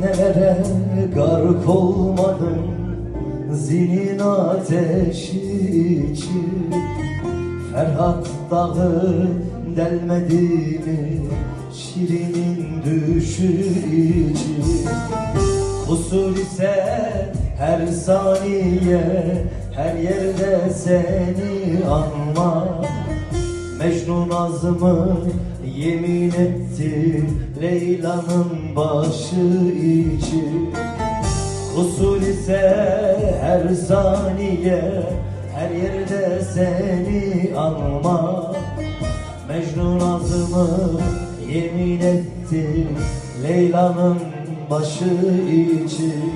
nelere gark olmadım Zinin ateşi için? Ferhat dağı delmedi mi Şirinin düşü için? Kusur ise her saniye Her yerde seni anmak Mecnun azmı yemin etti Leyla'nın başı için. Usul ise her saniye Her yerde seni anma. Mecnun azmı yemin etti Leyla'nın başı için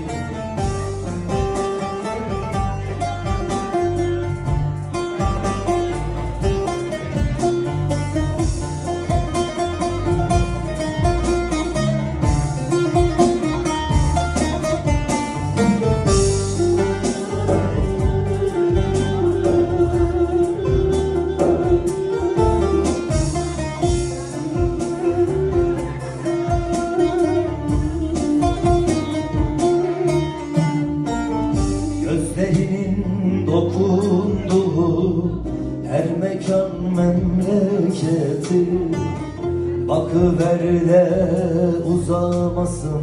mekan memleketi. Bakıver de uzamasın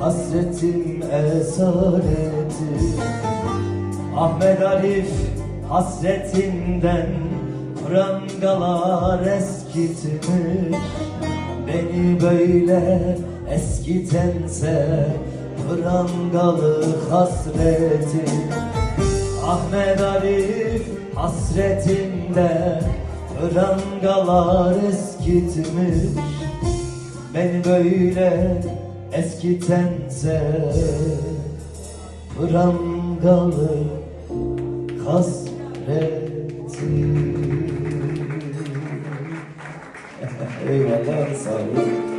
hasretim esareti. Ahmet Arif hasretinden prangalar eskitmiş. Beni böyle eskitense prangalı hasreti. Ahmet Arif hasretinde prangalar eskitmiş Beni böyle eskitense prangalı hasreti Eyvallah sağ olun.